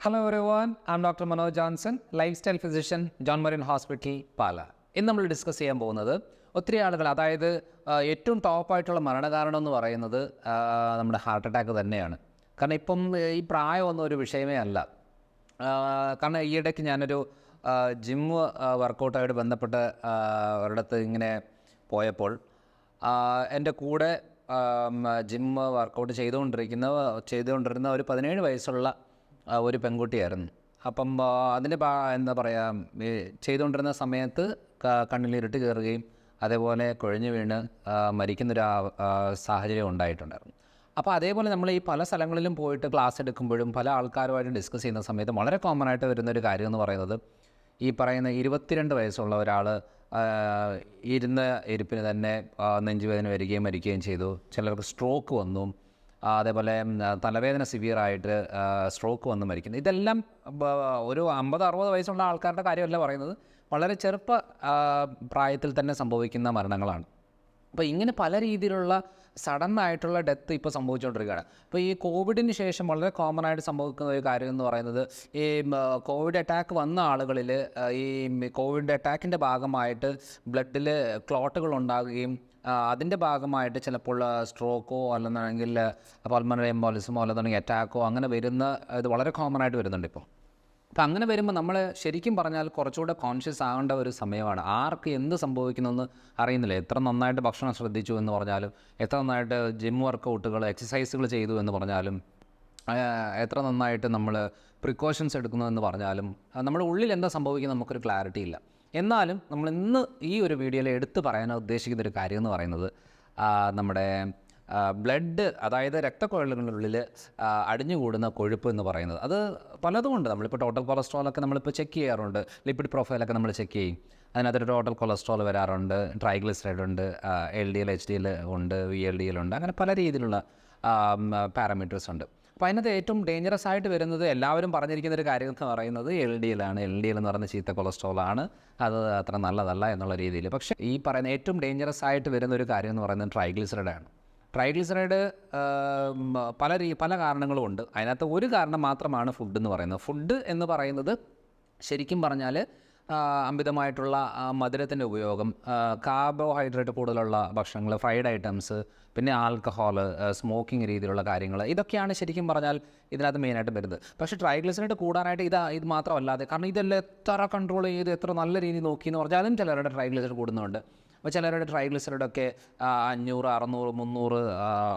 Hello everyone am doctor Manoj Johnson lifestyle physician John Marin hospital Pala ഇന്ന് നമ്മൾ discuss ചെയ്യാൻ പോകുന്നത് ഒത്തിരി ആളുകൾ അതായത് ഏറ്റവും ടോപ്പായിട്ടുള്ള മരണകാരണം എന്ന് പറയുന്നത് നമ്മുടെ ഹാർട്ട് അറ്റാക്ക് തന്നെയാണ്. കാരണം ഇപ്പം ഈ പ്രായമൊന്നും ഒരു വിഷയമേ അല്ല. കാരണം ഈയിടയ്ക്ക് ഞാനൊരു ജിം വർക്കൗട്ടായിട്ട് ബന്ധപ്പെട്ട് ഒരിടത്ത് ഇങ്ങനെ പോയപ്പോൾ എന്റെ കൂടെ ജിം വർക്കൗട്ട് ചെയ്തുകൊണ്ടിരിക്കുന്ന ചെയ്തുകൊണ്ടിരുന്ന ഒരു പതിനേഴ് വയസ്സുള്ള ഒരു പെൺകുട്ടിയായിരുന്നു. അപ്പം അതിന്റെ എന്താ പറയുക ചെയ്തുകൊണ്ടിരുന്ന സമയത്ത് കണ്ണിലിരുട്ട് കയറുകയും അതേപോലെ കുഴഞ്ഞു വീണ് മരിക്കുന്നൊരു സാഹചര്യം ഉണ്ടായിട്ടുണ്ടായിരുന്നു. അപ്പോൾ അതേപോലെ നമ്മൾ ഈ പല സ്ഥലങ്ങളിലും പോയിട്ട് ക്ലാസ് എടുക്കുമ്പോഴും പല ആൾക്കാരുമായിട്ട് ഡിസ്കസ് ചെയ്യുന്ന സമയത്ത് വളരെ കോമൺ ആയിട്ട് വരുന്നൊരു കാര്യം എന്ന് പറയുന്നത് ഈ പറയുന്ന ഇരുപത്തിരണ്ട് വയസ്സുള്ള ഒരാൾ ഇരുന്ന ഇരിപ്പിന് തന്നെ നെഞ്ചുവേദന വരികയും മരിക്കുകയും ചെയ്തു. ചിലർക്ക് സ്ട്രോക്ക് വന്നു. അതേപോലെ തലവേദന സിവിയറായിട്ട് സ്ട്രോക്ക് വന്ന് മരിക്കുന്നു. ഇതെല്ലാം ഒരു അമ്പത് അറുപത് വയസ്സുള്ള ആൾക്കാരുടെ കാര്യമല്ല പറയുന്നത്. വളരെ ചെറുപ്പ പ്രായത്തിൽ തന്നെ സംഭവിക്കുന്ന മരണങ്ങളാണ്. അപ്പോൾ ഇങ്ങനെ പല രീതിയിലുള്ള സഡൻ ആയിട്ടുള്ള ഡെത്ത് ഇപ്പോൾ സംഭവിച്ചുകൊണ്ടിരിക്കുകയാണ് അപ്പോൾ ഈ കോവിഡിന് ശേഷം വളരെ കോമൺ ആയിട്ട് സംഭവിക്കുന്ന ഒരു കാര്യം എന്ന് പറയുന്നത് ഈ കോവിഡ് അറ്റാക്ക് വന്ന ആളുകളിൽ ഈ കോവിഡ് അറ്റാക്കിന്റെ ഭാഗമായിട്ട് ബ്ലഡിൽ ക്ലോട്ടുകൾ ഉണ്ടാകുകയും അതിന്റെ ഭാഗമായിട്ട് ചിലപ്പോൾ സ്ട്രോക്കോ അല്ലെന്നുണ്ടെങ്കിൽ പൾമണറി എംബോളിസമോ അല്ലെന്നുണ്ടെങ്കിൽ അറ്റാക്കോ അങ്ങനെ വരുന്ന ഇത് വളരെ കോമൺ ആയിട്ട് വരുന്നുണ്ട് ഇപ്പോൾ അപ്പം അങ്ങനെ വരുമ്പോൾ നമ്മൾ ശരിക്കും പറഞ്ഞാൽ കുറച്ചുകൂടെ കോൺഷ്യസ് ആകേണ്ട ഒരു സമയമാണ്. ആർക്ക് എന്ത് സംഭവിക്കുന്നതെന്ന് അറിയുന്നില്ല. എത്ര നന്നായിട്ട് ഭക്ഷണം ശ്രദ്ധിച്ചു എന്ന് പറഞ്ഞാലും എത്ര നന്നായിട്ട് ജിം വർക്കൗട്ടുകൾ എക്സസൈസുകൾ ചെയ്തു എന്ന് പറഞ്ഞാലും എത്ര നന്നായിട്ട് നമ്മൾ പ്രിക്കോഷൻസ് എടുക്കുന്നു എന്ന് പറഞ്ഞാലും നമ്മുടെ ഉള്ളിൽ എന്താ സംഭവിക്കുന്നത് നമുക്കൊരു ക്ലാരിറ്റി ഇല്ല. എന്നാലും നമ്മൾ ഇന്ന് ഈ ഒരു വീഡിയോയിൽ എടുത്തു പറയാൻ ഉദ്ദേശിക്കുന്ന ഒരു കാര്യം എന്ന് പറയുന്നത് നമ്മുടെ ബ്ലഡ് അതായത് രക്തക്കുഴലുകളിൽ അടിഞ്ഞുകൂടുന്ന കൊഴുപ്പ് എന്ന് പറയുന്നത്. അത് പലതുമുണ്ട് നമ്മളിപ്പോൾ ടോട്ടൽ കൊളസ്ട്രോളൊക്കെ നമ്മളിപ്പോൾ ചെക്ക് ചെയ്യാറുണ്ട്. ലിപ്പിഡ് പ്രൊഫൈലൊക്കെ നമ്മൾ ചെക്ക് ചെയ്യും. അതിനകത്തൊരു ടോട്ടൽ കൊളസ്ട്രോൾ വരാറുണ്ട്. ട്രൈഗ്ലിസറൈഡ് ഉണ്ട്. L D L H D L ഉണ്ട്. വി എൽ ഡി എൽ ഉണ്ട്. അങ്ങനെ പല രീതിയിലുള്ള പാരാമീറ്റേഴ്സ് ഉണ്ട്. അപ്പോൾ അതിനകത്ത് ഏറ്റവും ഡേഞ്ചറസ് ആയിട്ട് വരുന്നത് എല്ലാവരും പറഞ്ഞിരിക്കുന്ന ഒരു കാര്യം എന്ന് പറയുന്നത് എൽ ഡി എൽ ആണ്. എൽ ഡി എൽ എന്ന് പറയുന്ന ചീത്ത കൊളസ്ട്രോൾ ആണ്. അത് അത്ര നല്ലതല്ല എന്നുള്ള രീതിയിൽ. പക്ഷേ ഈ പറയുന്ന ഏറ്റവും ഡേഞ്ചറസ് ആയിട്ട് വരുന്ന ഒരു കാര്യം എന്ന് പറയുന്നത് ട്രൈഗ്ലിസറൈഡ് ആണ്. ട്രൈഗ്ലിസറൈഡ് പല രീ പല കാരണങ്ങളും ഉണ്ട്. അതിനകത്ത് ഒരു കാരണം മാത്രമാണ് ഫുഡ് എന്ന് പറയുന്നത്. ഫുഡ് എന്ന് പറയുന്നത് ശരിക്കും പറഞ്ഞാൽ അമിതമായിട്ടുള്ള മധുരത്തിന്റെ ഉപയോഗം കാർബോഹൈഡ്രേറ്റ് കൂടുതലുള്ള ഭക്ഷണങ്ങൾ ഫ്രൈഡ് ഐറ്റംസ് പിന്നെ ആൽക്കഹോൾ സ്മോക്കിംഗ് രീതിയിലുള്ള കാര്യങ്ങൾ ഇതൊക്കെയാണ് ശരിക്കും പറഞ്ഞാൽ ഇതിനകത്ത് മെയിനായിട്ട് വരുന്നത്. പക്ഷേ ട്രൈഗ്ലിസറൈഡ് കൂടാനായിട്ട് ഇത് ഇത് മാത്രമല്ലാതെ കാരണം ഇതെല്ലാം എത്ര കൺട്രോൾ ചെയ്ത് എത്ര നല്ല രീതിയിൽ നോക്കി എന്ന് പറഞ്ഞാലും ചിലരുടെ ട്രൈഗ്ലിസറൈഡ് കൂടുന്നുണ്ട്. അപ്പോൾ ചിലരുടെ ട്രൈഗ്ലിസറൈഡൊക്കെ അഞ്ഞൂറ് അറുന്നൂറ് മുന്നൂറ്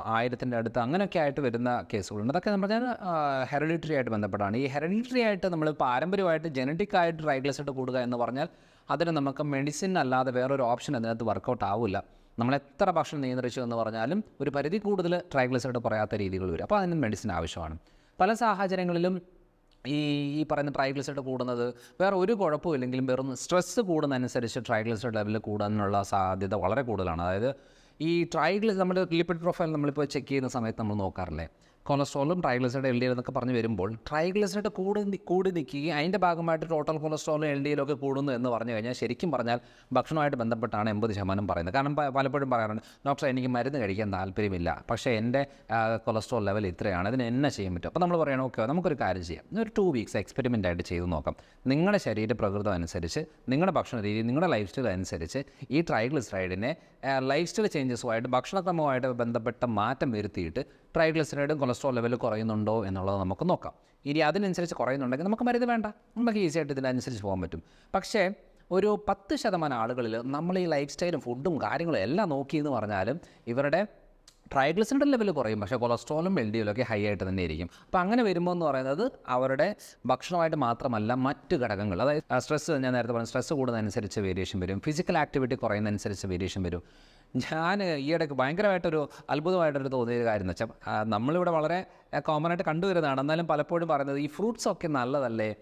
ആയിരത്തിന്റെ അടുത്ത് അങ്ങനെയൊക്കെ ആയിട്ട് വരുന്ന കേസുകളുണ്ട്. അതൊക്കെ നമ്മൾ പറഞ്ഞാൽ ഹെറിഡിറ്ററി ആയിട്ട് ബന്ധപ്പെട്ടാണ്. ഈ ഹെറിഡിറ്ററി ആയിട്ട് നമ്മൾ പാരമ്പര്യമായിട്ട് ജനറ്റിക് ആയിട്ട് ട്രൈഗ്ലിസറൈഡ് കൂടുക എന്ന് പറഞ്ഞാൽ അതിന് നമുക്ക് മെഡിസിൻ അല്ലാതെ വേറൊരു ഓപ്ഷൻ അതിനകത്ത് വർക്കൗട്ട് ആവില്ല. നമ്മൾ എത്ര ഭക്ഷണം നിയന്ത്രിച്ചു എന്ന് പറഞ്ഞാലും ഒരു പരിധി കൂടുതൽ ട്രൈഗ്ലിസറൈഡ് പറയാത്ത രീതികൾ വരും. അപ്പോൾ അതിന് മെഡിസിൻ ആവശ്യമാണ്. പല സാഹചര്യങ്ങളിലും ഈ ഈ പറയുന്ന ട്രൈഗ്ലിസൈഡ് കൂടുന്നത് വേറെ ഒരു കുഴപ്പമില്ലെങ്കിലും വെറും സ്ട്രെസ്സ് കൂടുന്നതനുസരിച്ച് ട്രൈഗ്ലിസൈഡ് ലെവൽ കൂടാനുള്ള സാധ്യത വളരെ കൂടുതലാണ്. അതായത് ഈ ട്രൈഗ്ലിസ് നമ്മുടെ ലിപ്പിഡ് പ്രൊഫൈൽ നമ്മളിപ്പോൾ ചെക്ക് ചെയ്യുന്ന സമയത്ത് നമ്മൾ നോക്കാറില്ലേ? കൊളസ്ട്രോളും ട്രൈഗ്ലിസൈഡ് എൽ ഡി എൽ എന്നൊക്കെ പറഞ്ഞ് വരുമ്പോൾ ട്രൈഗ്ലിസൈഡ് കൂടി കൂടി നിൽക്കുകയും അതിന്റെ ഭാഗമായിട്ട് ടോട്ടൽ കൊളസ്ട്രോളും എൽ ഡി എല്ലൊക്കെ കൂടുന്നു എന്ന് പറഞ്ഞു കഴിഞ്ഞാൽ ശരിക്കും പറഞ്ഞാൽ ഭക്ഷണമായിട്ട് ബന്ധപ്പെട്ടാണ് എൺപത് ശതമാനം പറയുന്നത്. കാരണം പലപ്പോഴും പറയാറുണ്ട് ഡോക്ടർ എനിക്ക് മരുന്ന് കഴിക്കാൻ താല്പര്യമില്ല. പക്ഷേ എന്റെ കൊളസ്ട്രോൾ ലെവൽ ഇത്രയാണ്. അതിന് എന്നെ ചെയ്യാൻ പറ്റും. അപ്പോൾ നമ്മൾ പറയണം ഓക്കെ നമുക്കൊരു കാര്യം ചെയ്യാം. ഒരു ടു വീക്സ് എക്സ്പെരിമെന്റ് ആയിട്ട് ചെയ്തു നോക്കാം. നിങ്ങളുടെ ശരീര പ്രകൃതം അനുസരിച്ച് നിങ്ങളുടെ ഭക്ഷണ രീതി നിങ്ങളുടെ ലൈഫ് സ്റ്റൈൽ അനുസരിച്ച് ഈ ട്രൈഗ്ലിസറൈഡിനെ ലൈഫ് സ്റ്റൈൽ ചേഞ്ചസുമായിട്ട് ഭക്ഷണക്രമവുമായിട്ട് ബന്ധപ്പെട്ട മാറ്റം വരുത്തിയിട്ട് ട്രൈഗ്ലിസറൈഡും കൊളസ്ട്രോൾ ലെവൽ കുറയുന്നുണ്ടോ എന്നുള്ളത് നമുക്ക് നോക്കാം. ഇനി അതിനനുസരിച്ച് കുറയുന്നുണ്ടെങ്കിൽ നമുക്ക് മരുന്ന് വേണ്ട. നമുക്ക് ഈസി ആയിട്ട് ഇതിനനുസരിച്ച് പോകാൻ പറ്റും. പക്ഷേ ഒരു പത്ത് ശതമാനം ആളുകളിൽ നമ്മൾ ഈ ലൈഫ് സ്റ്റൈലും ഫുഡും കാര്യങ്ങളും എല്ലാം നോക്കി എന്ന് പറഞ്ഞാലും ഇവരുടെ ട്രൈഗ്ലിസറൈഡ് ലെവൽ കുറയും. പക്ഷേ കൊളസ്ട്രോളും എൽ ഡി ഒക്കെ ഹൈ ആയിട്ട് തന്നെ ഇരിക്കും. അപ്പോൾ അങ്ങനെ വരുമ്പോൾ എന്ന് പറയുന്നത് അവരുടെ ഭക്ഷണമായിട്ട് മാത്രമല്ല മറ്റ് ഘടകങ്ങൾ. അതായത് സ്ട്രെസ്സ് ഞാൻ നേരത്തെ പറഞ്ഞു സ്ട്രെസ്സ് കൂടുന്നതനുസരിച്ച് വേരിയേഷൻ വരും. ഫിസിക്കൽ ആക്ടിവിറ്റി കുറയുന്നതനുസരിച്ച് വേരിയേഷൻ വരും. ഞാൻ ഈ ഈയിടയ്ക്ക് ഭയങ്കരമായിട്ടൊരു അത്ഭുതമായിട്ടൊരു തോന്നിയ കാര്യം എന്ന് വെച്ചാൽ നമ്മളിവിടെ വളരെ കോമൺ ആയിട്ട് കണ്ടുവരുന്നതാണ്. എന്നാലും പലപ്പോഴും പറയുന്നത് ഈ ഫ്രൂട്ട്സ് ഒക്കെ നല്ലതല്ലേ?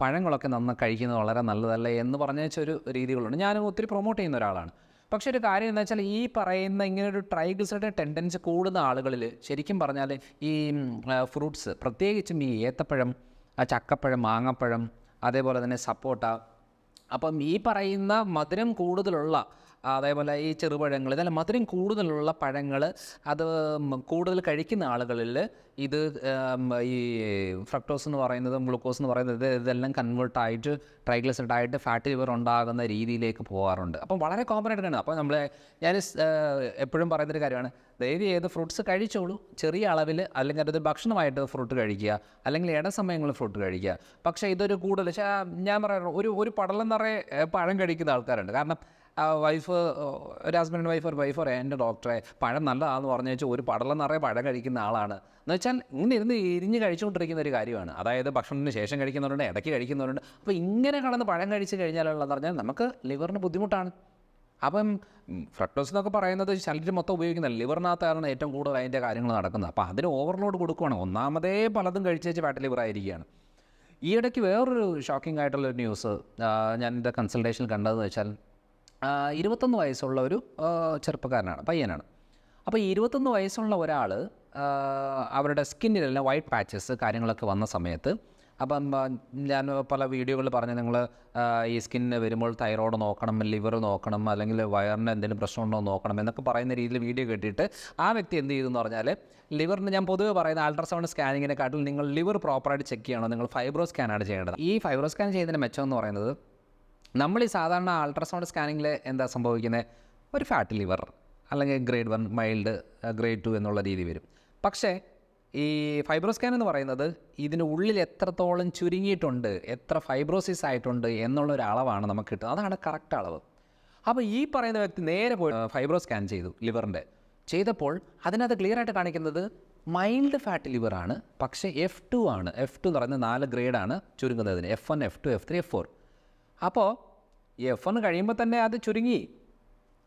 പഴങ്ങളൊക്കെ നന്നായി കഴിക്കുന്നത് വളരെ നല്ലതല്ലേ എന്ന് പറഞ്ഞ ഒരു രീതികളുണ്ട്. ഞാൻ ഒത്തിരി പ്രൊമോട്ട് ചെയ്യുന്ന ഒരാളാണ്. പക്ഷേ ഒരു കാര്യം എന്താ വെച്ചാൽ ഈ പറയുന്ന ഇങ്ങനെ ഒരു ട്രൈഗ്ലിസൈഡ് ടെൻഡൻസി കൂടുന്ന ആളുകളിൽ ശരിക്കും പറഞ്ഞാൽ ഈ ഫ്രൂട്ട്സ് പ്രത്യേകിച്ചും ഈ ഏത്തപ്പഴം ചക്കപ്പഴം മാങ്ങപ്പഴം അതേപോലെ തന്നെ സപ്പോട്ട അപ്പം ഈ പറയുന്ന മധുരം കൂടുതലുള്ള അതേപോലെ ഈ ചെറുപഴങ്ങൾ ഇതെല്ലാം മധുരം കൂടുതലുള്ള പഴങ്ങൾ അത് കൂടുതൽ കഴിക്കുന്ന ആളുകളിൽ ഇത് ഈ ഫ്രക്ടോസ് എന്ന് പറയുന്നത് ഗ്ലൂക്കോസ് എന്ന് പറയുന്നത് ഇത് ഇതെല്ലാം കൺവേർട്ടായിട്ട് ട്രൈഗ്ലിസൈഡ് ആയിട്ട് ഫാറ്റ് ലിവർ ഉണ്ടാകുന്ന രീതിയിലേക്ക് പോകാറുണ്ട്. അപ്പം വളരെ കോമൺ ആയിട്ട് കാണുന്നത് അപ്പോൾ നമ്മൾ ഞാൻ എപ്പോഴും പറയുന്നൊരു കാര്യമാണ്. ദയവ് ചെയ്ത് ഫ്രൂട്ട്സ് കഴിച്ചോളൂ. ചെറിയ അളവിൽ അല്ലെങ്കിൽ അതൊരു ഭക്ഷണമായിട്ട് ഫ്രൂട്ട് കഴിക്കുക. അല്ലെങ്കിൽ ഇടസമയങ്ങളിൽ ഫ്രൂട്ട് കഴിക്കുക. പക്ഷേ ഇതൊരു കൂടുതൽ ഞാൻ പറയാറുള്ളൂ ഒരു ഒരു പടലം നിറയെ പഴം കഴിക്കുന്ന ആൾക്കാരുണ്ട്. കാരണം വൈഫ് ഒരു ഹസ്ബൻഡ് വൈഫ് ഒരു വൈഫ് പറയാം എന്റെ ഡോക്ടറെ പഴം നല്ലതാണെന്ന് പറഞ്ഞു വെച്ചാൽ ഒരു പടലം നിറയെ പഴം കഴിക്കുന്ന ആളാണ്. എന്ന് വെച്ചാൽ ഇങ്ങനെ ഇരുന്ന് ഇരിഞ്ഞ് കഴിച്ചുകൊണ്ടിരിക്കുന്ന ഒരു കാര്യമാണ്. അതായത് ഭക്ഷണത്തിന് ശേഷം കഴിക്കുന്നവരുണ്ട് ഇടയ്ക്ക് കഴിക്കുന്നവരുണ്ട്. അപ്പോൾ ഇങ്ങനെ കടന്ന് പഴം കഴിച്ച് കഴിഞ്ഞാലുള്ളതെന്ന് പറഞ്ഞാൽ നമുക്ക് ലിവറിന് ബുദ്ധിമുട്ടാണ്. അപ്പം ഫ്രക്ടോസ് എന്നൊക്കെ പറയുന്നത് ശരീരം മൊത്തം ഉപയോഗിക്കുന്നില്ല ലിവറിനകത്താണ് ഏറ്റവും കൂടുതൽ അതിന്റെ കാര്യങ്ങൾ നടക്കുന്നത്. അപ്പോൾ അതിന് ഓവർലോഡ് കൊടുക്കുവാണ്. ഒന്നാമതേ പലതും കഴിച്ചേച്ച് ഫാറ്റ് ലിവർ ആയിരിക്കുകയാണ്. ഈ വേറൊരു ഷോക്കിംഗ് ആയിട്ടുള്ള ഒരു ന്യൂസ് ഞാൻ എന്റെ കൺസൾട്ടേഷനിൽ കണ്ടതെന്ന് വെച്ചാൽ ഇരുപത്തൊന്ന് വയസ്സുള്ള ഒരു ചെറുപ്പക്കാരനാണ് പയ്യനാണ്. അപ്പോൾ ഇരുപത്തൊന്ന് വയസ്സുള്ള ഒരാൾ അവരുടെ സ്കിന്നിലെല്ലാം വൈറ്റ് പാച്ചസ് കാര്യങ്ങളൊക്കെ വന്ന സമയത്ത് അപ്പം ഞാൻ പല വീഡിയോകളിൽ പറഞ്ഞ് നിങ്ങൾ ഈ സ്കിന്നിന് വരുമ്പോൾ തൈറോയ്ഡ് നോക്കണം ലിവർ നോക്കണം അല്ലെങ്കിൽ വയറിന് എന്തെങ്കിലും പ്രശ്നമുണ്ടോ നോക്കണം എന്നൊക്കെ പറയുന്ന രീതിയിൽ വീഡിയോ കേട്ടിട്ട് ആ വ്യക്തി എന്ത് ചെയ്തു എന്ന് പറഞ്ഞാൽ ലിവറിന് ഞാൻ പൊതുവേ പറയുന്ന അൾട്രാസൗണ്ട് സ്കാനിങ്ങിനെക്കാട്ടിൽ നിങ്ങൾ ലിവർ പ്രോപ്പറായിട്ട് ചെക്ക് ചെയ്യണം നിങ്ങൾ ഫൈബ്രോ സ്കാനാണ് ചെയ്യേണ്ടത്. ഈ ഫൈബ്രോ സ്കാൻ ചെയ്യുന്നതിന് മെച്ചം എന്ന് പറയുന്നത് നമ്മൾ ഈ സാധാരണ അൾട്രാസൗണ്ട് സ്കാനിങ്ങിൽ എന്താ സംഭവിക്കുന്നത് ഒരു ഫാറ്റ് ലിവർ അല്ലെങ്കിൽ grade one mild grade two എന്നുള്ള രീതി വരും. പക്ഷേ ഈ ഫൈബ്രോ സ്കാൻ എന്ന് പറയുന്നത് ഇതിന് ഉള്ളിൽ എത്രത്തോളം ചുരുങ്ങിയിട്ടുണ്ട് എത്ര ഫൈബ്രോസിസ് ആയിട്ടുണ്ട് എന്നുള്ള ഒരു അളവാണ് നമുക്ക് കിട്ടുന്നത് അതാണ് കറക്റ്റ് അളവ്. അപ്പോൾ ഈ പറയുന്ന വ്യക്തി നേരെ പോയി ഫൈബ്രോ സ്കാൻ ചെയ്തു ലിവറിന്റെ ചെയ്തപ്പോൾ അതിനകത്ത് ക്ലിയർ ആയിട്ട് കാണിക്കുന്നത് മൈൽഡ് ഫാറ്റ് ലിവർ ആണ് പക്ഷേ എഫ് ടു ആണ്. എഫ് ടു എന്ന് പറയുന്നത് നാല് ഗ്രേഡാണ് ചുരുങ്ങുന്നതിന്. F one F two F three F four അപ്പോൾ എഫ് ഒന്ന് കഴിയുമ്പോൾ തന്നെ അത് ചുരുങ്ങി.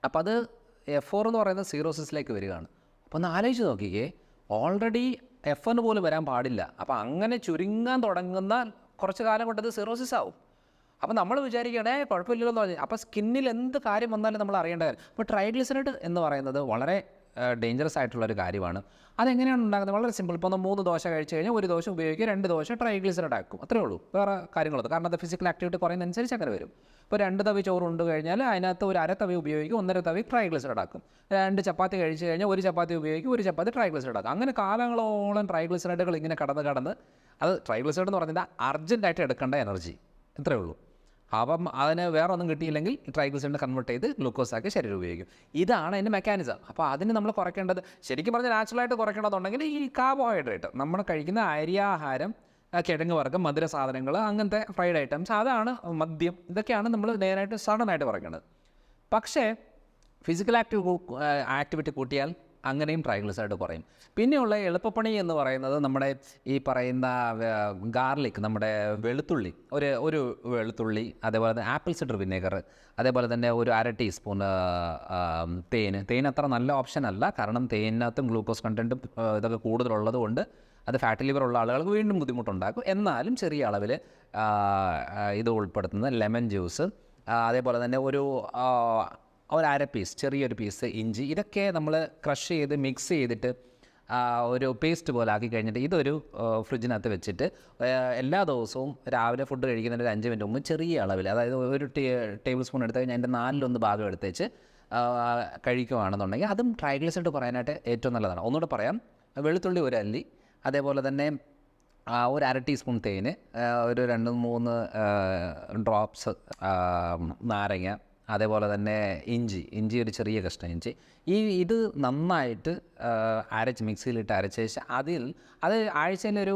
അപ്പോൾ അത് എഫ് ഫോർ എന്ന് പറയുന്നത് സീറോസിസിലേക്ക് വരികയാണ്. അപ്പോൾ ഒന്ന് ആലോചിച്ച് നോക്കിക്കേ. ഓൾറെഡി എഫ് എന്ന് പോലും വരാൻ പാടില്ല. അപ്പോൾ അങ്ങനെ ചുരുങ്ങാൻ തുടങ്ങുന്ന കുറച്ച് കാലം കൊണ്ട് അത് സീറോസിസ് ആവും. അപ്പോൾ നമ്മൾ വിചാരിക്കണേ കുഴപ്പമില്ലല്ലോ എന്ന് പറഞ്ഞു. അപ്പോൾ സ്കിന്നിൽ എന്ത് കാര്യം വന്നാലും നമ്മൾ അറിയേണ്ട കാര്യം. അപ്പോൾ ട്രൈഗ്ലിസറൈഡ് എന്ന് പറയുന്നത് വളരെ ഡേഞ്ചറസ് ആയിട്ടുള്ള ഒരു കാര്യമാണ്. അതെങ്ങനെയാണ് ഉണ്ടാകുന്നത് വളരെ സിമ്പിൾ ഇപ്പോൾ ഒന്ന് മൂന്ന് ദോശ കഴിച്ച് കഴിഞ്ഞാൽ ഒരു ദോശ ഉപയോഗിക്കുക രണ്ട് ദോശ ട്രൈഗ്ലിസറൈഡ് ആക്കും. അത്രേ ഉള്ളൂ. വേറെ കാര്യങ്ങളൊക്കെ കാരണം അത് ഫിസിക്കൽ ആക്ടിവിറ്റി കുറയുന്നതനുസരിച്ച് അങ്ങനെ വരും. ഇപ്പോൾ രണ്ട് തവി ചോറ് ഉണ്ട് കഴിഞ്ഞാൽ അതിനകത്ത് ഒരു അര തവി ഉപയോഗിക്കും ഒന്നര തവി ട്രൈഗ്ലിസറൈഡ് ആക്കും. രണ്ട് ചപ്പാത്തി കഴിച്ച് കഴിഞ്ഞാൽ ഒരു ചപ്പാത്തി ഉപയോഗിക്കും ഒരു ചപ്പാത്തി ട്രൈഗ്ലിസറൈഡ് ആക്കും. അങ്ങനെ കാലങ്ങളോളം ട്രൈഗ്ലിസറൈഡുകൾ ഇങ്ങനെ കടന്ന് കടന്ന് അത് ട്രൈഗ്ലിസറൈഡ് എന്ന് പറഞ്ഞാൽ അർജന്റായിട്ട് എടുക്കേണ്ട എനർജി ഇത്രയേ ഉള്ളൂ. അപ്പം അതിന് വേറെ ഒന്നും കിട്ടിയില്ലെങ്കിൽ ട്രൈഗ്ലിസൈഡിനെ കൺവേർട്ട് ചെയ്ത് ഗ്ലൂക്കോസ് ആക്കി ശരീരം ഉപയോഗിക്കും. ഇതാണ് അതിന്റെ മെക്കാനിസം അപ്പോൾ അതിന് നമ്മൾ കുറയ്ക്കേണ്ടത് ശരിക്കും പറഞ്ഞാൽ നാച്ചുറലായിട്ട് കുറയ്ക്കേണ്ടതുണ്ടെങ്കിൽ ഈ കാർബോഹൈഡ്രേറ്റ് നമ്മൾ കഴിക്കുന്ന അരിയാഹാരം കിഴങ്ങ് വർഗം മധുര സാധനങ്ങൾ അങ്ങനത്തെ ഫ്രൈഡ് ഐറ്റംസ് അതാണ് മദ്യം. ഇതൊക്കെയാണ് നമ്മൾ നേരായിട്ട് സഡനായിട്ട് കുറയ്ക്കേണ്ടത്. പക്ഷേ ഫിസിക്കൽ ആക്ടിവ് ആക്ടിവിറ്റി കൂട്ടിയാൽ അങ്ങനെയും ട്രൈഗ്ലിസൈഡ് കുറയും പിന്നെയുള്ള എളുപ്പപ്പണി എന്ന് പറയുന്നത് നമ്മുടെ ഈ പറയുന്ന ഗാർലിക് നമ്മുടെ വെളുത്തുള്ളി ഒരു ഒരു വെളുത്തുള്ളി അതേപോലെ തന്നെ ആപ്പിൾ സിഡർ വിനേഗർ അതേപോലെ തന്നെ ഒരു അര ടീസ്പൂൺ തേൻ. തേൻ അത്ര നല്ല ഓപ്ഷൻ അല്ല. കാരണം തേനിനകത്തും ഗ്ലൂക്കോസ് കണ്ടന്റും ഇതൊക്കെ കൂടുതലുള്ളത് കൊണ്ട് അത് ഫാറ്റ് ലിവർ ഉള്ള ആളുകൾക്ക് വീണ്ടും ബുദ്ധിമുട്ടുണ്ടാക്കും. എന്നാലും ചെറിയ അളവിൽ ഇത് ഉൾപ്പെടുത്തുന്ന ലെമൺ ജ്യൂസ് അതേപോലെ തന്നെ ഒരു ആ, ഒരു അര പീസ് ചെറിയൊരു പീസ് ഇഞ്ചി ഇതൊക്കെ നമ്മൾ ക്രഷ് ചെയ്ത് മിക്സ് ചെയ്തിട്ട് ഒരു പേസ്റ്റ് പോലെ ആക്കി കഴിഞ്ഞിട്ട് ഇതൊരു ഫ്രിഡ്ജിനകത്ത് വെച്ചിട്ട് എല്ലാ ദിവസവും രാവിലെ ഫുഡ് കഴിക്കുന്നതിന് ഒരു അഞ്ച് മിനിറ്റ് മുമ്പ് ചെറിയ അളവിൽ അതായത് ഒരു ടേബിൾ സ്പൂൺ എടുത്ത് കഴിഞ്ഞാൽ അതിന്റെ നാലിലൊന്ന് ഭാഗം എടുത്തേച്ച് കഴിക്കുകയാണെന്നുണ്ടെങ്കിൽ അതും ട്രൈഗ്ലിസൈഡ് പറയാനായിട്ട് ഏറ്റവും നല്ലതാണ്. ഒന്നുകൂടെ പറയാം വെളുത്തുള്ളി ഒരു അല്ലി അതേപോലെ തന്നെ ഒരു അര ടീസ്പൂൺ തേന് ഒരു രണ്ട് മൂന്ന് ഡ്രോപ്സ് നാരങ്ങ അതേപോലെ തന്നെ ഇഞ്ചി ഇഞ്ചി ഒരു ചെറിയ കഷ്ണം ഇഞ്ചി. ഈ ഇത് നന്നായിട്ട് അരച്ച് മിക്സിയിലിട്ട് അരച്ച ശേഷം അതിൽ അത് ആഴ്ചയിൽ ഒരു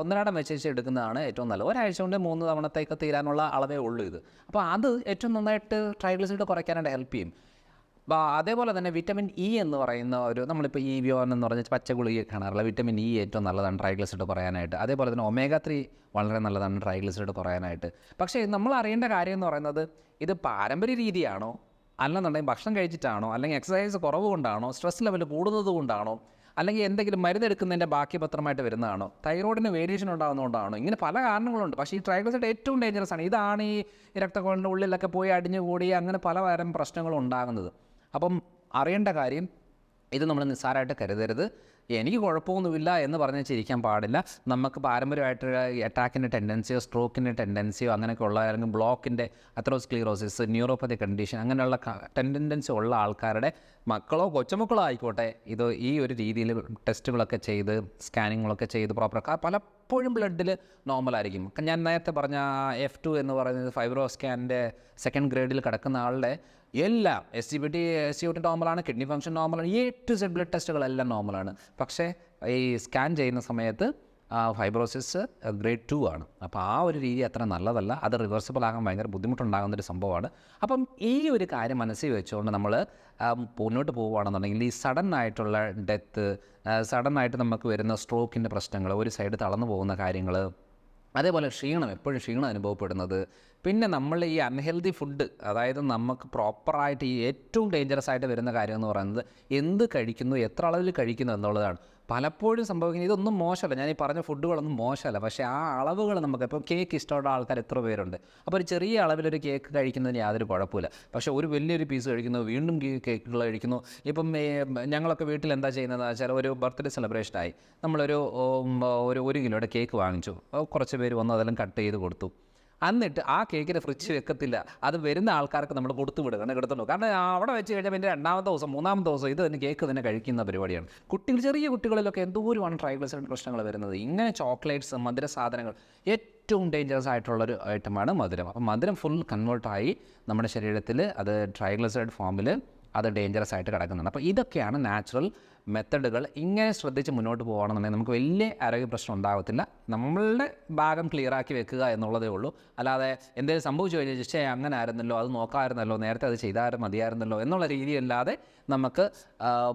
ഒന്നരാടം വെച്ച ശേഷം എടുക്കുന്നതാണ് ഏറ്റവും നല്ലത്. ഒരാഴ്ച കൊണ്ട് മൂന്ന് തവണത്തേക്ക് തീരാനുള്ള അളവേ ഉള്ളൂ ഇത്. അപ്പോൾ അത് ഏറ്റവും നന്നായിട്ട് ട്രൈഗ്ലിസൈഡ് കുറയ്ക്കാനായിട്ട് ഹെൽപ്പ് ചെയ്യും. അതേപോലെ തന്നെ വിറ്റമിൻ ഇ എന്ന് പറയുന്ന ഒരു നമ്മളിപ്പോൾ ഈ വിയോൻ എന്ന് പറഞ്ഞ പച്ച ഗുളിക കാണാറില്ല? വിറ്റമിൻ ഇ ഏറ്റവും നല്ലതാണ് ട്രൈഗ്ലിസിഡ് പറയാനായിട്ട്. അതേപോലെ തന്നെ ഒമേഗ ത്രീ വളരെ നല്ലതാണ് ട്രൈഗ്ലിസിഡ് പറയാനായിട്ട്. പക്ഷേ നമ്മൾ അറിയേണ്ട കാര്യം എന്ന് പറയുന്നത് ഇത് പാരമ്പര്യ രീതിയാണോ? അല്ലെന്നുണ്ടെങ്കിൽ ഭക്ഷണം കഴിച്ചിട്ടാണോ? അല്ലെങ്കിൽ എക്സസൈസ് കുറവ് കൊണ്ടാണോ? സ്ട്രെസ് ലെവൽ കൂടുന്നത് കൊണ്ടാണോ? അല്ലെങ്കിൽ എന്തെങ്കിലും മരുന്നെടുക്കുന്നതിന്റെ ബാക്കി പത്രമായിട്ട് വരുന്നതാണോ? തൈറോയിഡിന് വേരിയേഷൻ ഉണ്ടാകുന്നതുകൊണ്ടാണോ? ഇങ്ങനെ പല കാരണങ്ങളുണ്ട്. പക്ഷേ ഈ ട്രൈഗ്ലിസൈഡ് ഏറ്റവും ഡേഞ്ചറസ് ആണ്. ഇതാണ് ഈ രക്തക്കൊള്ളിന്റെ ഉള്ളിലൊക്കെ പോയി അടിഞ്ഞു കൂടി അങ്ങനെ പലതരം പ്രശ്നങ്ങളും ഉണ്ടാകുന്നത്. അപ്പം അറിയേണ്ട കാര്യം ഇത് നമ്മൾ നിസ്സാരമായിട്ട് കരുതരുത്. എനിക്ക് കുഴപ്പമൊന്നുമില്ല എന്ന് പറഞ്ഞ് ചിരിക്കാൻ പാടില്ല. നമുക്ക് പാരമ്പര്യമായിട്ട് അറ്റാക്കിന്റെ ടെൻഡൻസിയോ സ്ട്രോക്കിന്റെ ടെൻഡൻസിയോ അങ്ങനെയൊക്കെ ഉള്ള അല്ലെങ്കിൽ ബ്ലോക്കിന്റെ അത്രോസ്ക്ലീറോസിസ് ന്യൂറോപ്പതി കണ്ടീഷൻ അങ്ങനെയുള്ള ടെൻഡൻസി ഉള്ള ആൾക്കാരുടെ മക്കളോ കൊച്ചുമക്കളോ ആയിക്കോട്ടെ ഇത് ഈ ഒരു രീതിയിൽ ടെസ്റ്റുകളൊക്കെ ചെയ്ത് സ്കാനിങ്ങുകളൊക്കെ ചെയ്ത് പ്രോപ്പർ പലപ്പോഴും ബ്ലഡിൽ നോർമലായിരിക്കും ഞാൻ നേരത്തെ പറഞ്ഞ എഫ് ടു എന്ന് പറയുന്നത് ഫൈബ്രോ സ്കാനിന്റെ സെക്കൻഡ് ഗ്രേഡിൽ കിടക്കുന്ന ആളുടെ എല്ലാം S C B T S C O T നോർമലാണ് കിഡ്നി ഫംഗ്ഷൻ നോർമലാണ് എ ടു സെഡ് ബ്ലഡ് ടെസ്റ്റുകളെല്ലാം നോർമലാണ് പക്ഷേ ഈ സ്കാൻ ചെയ്യുന്ന സമയത്ത് ഫൈബ്രോസിസ് ഗ്രേഡ് ടു ആണ്. അപ്പോൾ ആ ഒരു രീതി അത്ര നല്ലതല്ല. അത് റിവേഴ്സിബിൾ ആകാൻ ഭയങ്കര ബുദ്ധിമുട്ടുണ്ടാകുന്ന ഒരു സംഭവമാണ്. അപ്പം ഈ ഒരു കാര്യം മനസ്സിൽ വെച്ചുകൊണ്ട് നമ്മൾ മുന്നോട്ട് പോവുകയാണെന്നുണ്ടെങ്കിൽ ഈ സഡൻ ആയിട്ടുള്ള ഡെത്ത് സഡൻ ആയിട്ട് നമുക്ക് വരുന്ന സ്ട്രോക്കിന്റെ പ്രശ്നങ്ങൾ ഒരു സൈഡ് തളർന്നു പോകുന്ന കാര്യങ്ങൾ അതേപോലെ ക്ഷീണം എപ്പോഴും ക്ഷീണം അനുഭവപ്പെടുന്നത് പിന്നെ നമ്മൾ ഈ അൺഹെൽത്തി ഫുഡ് അതായത് നമുക്ക് പ്രോപ്പറായിട്ട് ഈ ഏറ്റവും ഡേഞ്ചറസ് ആയിട്ട് വരുന്ന കാര്യം എന്ന് പറയുന്നത് എന്ത് കഴിക്കുന്നു എത്ര അളവിൽ കഴിക്കുന്നു എന്നുള്ളതാണ്. പലപ്പോഴും സംഭവിക്കുന്നത് ഇതൊന്നും മോശമല്ല. ഞാൻ ഈ പറഞ്ഞ ഫുഡുകളൊന്നും മോശമല്ല. പക്ഷേ ആ അളവുകൾ നമുക്ക് ഇപ്പോൾ കേക്ക് ഇഷ്ടമുള്ള ആൾക്കാർ എത്ര പേരുണ്ട്. അപ്പോൾ ഒരു ചെറിയ അളവിലൊരു കേക്ക് കഴിക്കുന്നതിന് യാതൊരു കുഴപ്പമില്ല. പക്ഷേ ഒരു വലിയൊരു പീസ് കഴിക്കുന്നു വീണ്ടും കേക്കുകൾ കഴിക്കുന്നു. ഇപ്പം ഞങ്ങളൊക്കെ വീട്ടിൽ എന്താ ചെയ്യുന്നതെന്ന് വെച്ചാൽ ഒരു ബർത്ത്ഡേ സെലിബ്രേഷനായി നമ്മളൊരു ഒരു ഒരു കിലോയുടെ കേക്ക് വാങ്ങിച്ചു. കുറച്ച് പേര് വന്നു അതെല്ലാം കട്ട് ചെയ്ത് കൊടുത്തു. എന്നിട്ട് ആ കേക്കിനെ ഫ്രിഡ്ജ് വെക്കത്തില്ല. അത് വരുന്ന ആൾക്കാർക്ക് നമ്മൾ കൊടുത്തു വിടുക. എടുത്തുണ്ടോ കാരണം അവിടെ വെച്ച് കഴിഞ്ഞാൽ പിന്നെ രണ്ടാമത്തെ ദിവസം മൂന്നാമത്തെ ദിവസം ഇത് തന്നെ കേക്ക് തന്നെ കഴിക്കുന്ന പരിപാടിയാണ്. കുട്ടികൾ ചെറിയ കുട്ടികളിലൊക്കെ എന്തോരമാണ് ട്രൈഗ്ലിസൈഡ് പ്രശ്നങ്ങൾ വരുന്നത്. ഇങ്ങനെ ചോക്ലേറ്റ്സ് മധുര സാധനങ്ങൾ ഏറ്റവും ഡേഞ്ചറസ് ആയിട്ടുള്ളൊരു ഐറ്റമാണ് മധുരം. അപ്പം മധുരം ഫുൾ കൺവേർട്ടായി നമ്മുടെ ശരീരത്തിൽ അത് ട്രൈഗ്ലിസൈഡ് ഫോമിൽ അത് ഡേഞ്ചറസ് ആയിട്ട് കിടക്കുന്നുണ്ട്. അപ്പോൾ ഇതൊക്കെയാണ് നാച്ചുറൽ മെത്തഡുകൾ ഇങ്ങനെ ശ്രദ്ധിച്ച് മുന്നോട്ട് പോകുകയാണെന്നുണ്ടെങ്കിൽ നമുക്ക് വലിയ ആരോഗ്യ പ്രശ്നം ഉണ്ടാകത്തില്ല. നമ്മളുടെ ഭാഗം ക്ലിയർ ആക്കി വെക്കുക എന്നുള്ളതേ ഉള്ളൂ. അല്ലാതെ എന്തെങ്കിലും സംഭവിച്ചു കഴിഞ്ഞാൽ ജിഷേ അങ്ങനെ ആയിരുന്നല്ലോ അത് നോക്കാമായിരുന്നല്ലോ നേരത്തെ അത് ചെയ്താലും മതിയായിരുന്നല്ലോ എന്നുള്ള രീതിയല്ലാതെ നമുക്ക്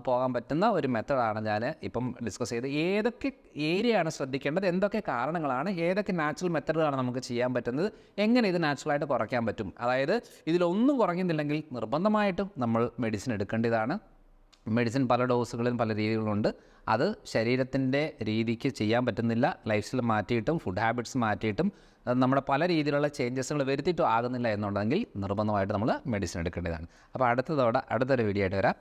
പോകാൻ പറ്റുന്ന ഒരു മെത്തഡാണ് ഞാൻ ഇപ്പം ഡിസ്കസ് ചെയ്ത് ഏതൊക്കെ ഏരിയയാണ് ശ്രദ്ധിക്കേണ്ടത്? എന്തൊക്കെ കാരണങ്ങളാണ്? ഏതൊക്കെ നാച്ചുറൽ മെത്തഡുകളാണ് നമുക്ക് ചെയ്യാൻ പറ്റുന്നത്? എങ്ങനെ ഇത് നാച്ചുറലായിട്ട് കുറയ്ക്കാൻ പറ്റും? അതായത് ഇതിലൊന്നും കുറയുന്നില്ലെങ്കിൽ നിർബന്ധമായിട്ടും നമ്മൾ മെഡിസിൻ എടുക്കേണ്ടതാണ്. മെഡിസിൻ പല ഡോസുകളിലും പല രീതികളുണ്ട് അത് ശരീരത്തിന്റെ രീതിക്ക് ചെയ്യാൻ പറ്റുന്നില്ല. ലൈഫ് സ്റ്റൈൽ മാറ്റിയിട്ടും ഫുഡ് ഹാബിറ്റ്സ് മാറ്റിയിട്ടും നമ്മുടെ പല രീതിയിലുള്ള ചേഞ്ചസുകൾ വരുത്തിയിട്ടും ആകുന്നില്ല എന്നുണ്ടെങ്കിൽ നിർബന്ധമായിട്ട് നമ്മൾ മെഡിസിൻ എടുക്കേണ്ടതാണ്. അപ്പോൾ അടുത്തതോടെ അടുത്തൊരു വീഡിയോ ആയിട്ട് വരാം.